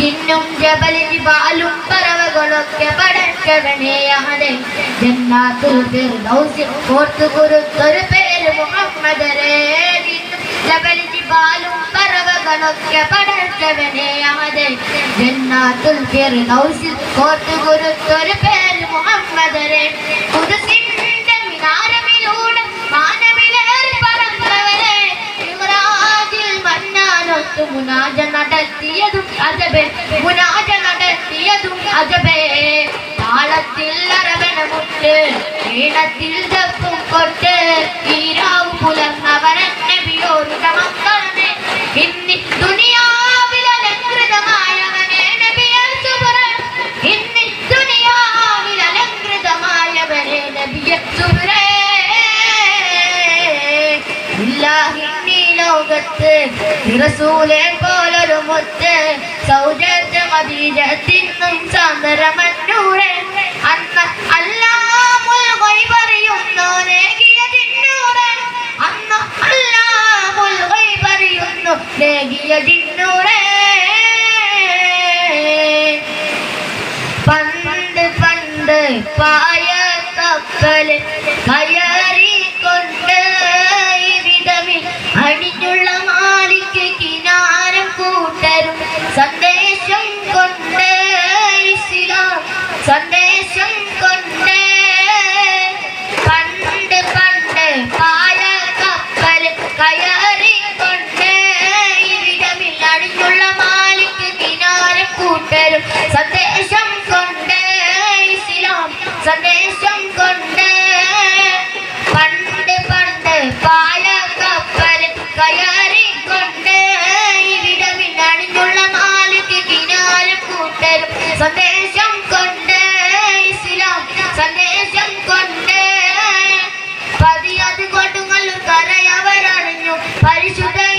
ഇന്നും ജബലിന് പാലും പറവകളൊക്കെ പടച്ചവനെയാതെ ജന്നാത്തുൽ ഫിർദൗസിൽ ഓർത്തു കുറുത്തൊരു പേര് മുഹമ്മദരെ ജബലിന് പാലും പറവകളൊക്കെ പടച്ചവനെയാതെ ജന്നാത്തുൽ ഫിർദൗസിൽ ഓർത്തു പേര് മുഹമ്മദരെ മന്നാനൊത്തു മുനാജ നടത്തിയതും അജബേ മുനാജ നടത്തിയതും അജബേ. താളത്തിൽ അരവണ മുട്ട് ഈണത്തിൽ ദപ്പും കൊട്ട് ഈരാവ് പുലർന്നവരൻ നബിയോരുടെ മക്കളെ ഇന്നി ദുനിയാവിൽ അലങ്കൃതമായവനെ നബിയൽ സുബ്രൻ ഇന്നി ദുനിയാവിൽ അലങ്കൃതമായവനെ നബിയൽ സുബ്രൻ ലോകത്ത് റസൂലെ പോലൊരു മുത്ത്. സൗജന്യ മദീജത്തിന്നും സാന്ദരമന്നൂരെ അന്ന് അല്ലാമുൽ ഗൈബറിയുന്നോനേകിയതിന്നൂറെ അന്ന് അല്ലാമുൽ ഗൈബറിയുന്നു നേകിയതിന്നൂറെ പണ്ട് പണ്ട് പായ കപ്പൽ കയറിക്കൊണ്ട് ഇവിടമിൽ സന്ദേശം കൊണ്ട് പണ്ട് പണ്ട് പായ കപ്പൽ കയറിക്കൊണ്ട് കൂട്ടരും. ഇസ്ലാം കപ്പൽ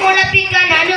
কোলা পিকা নানা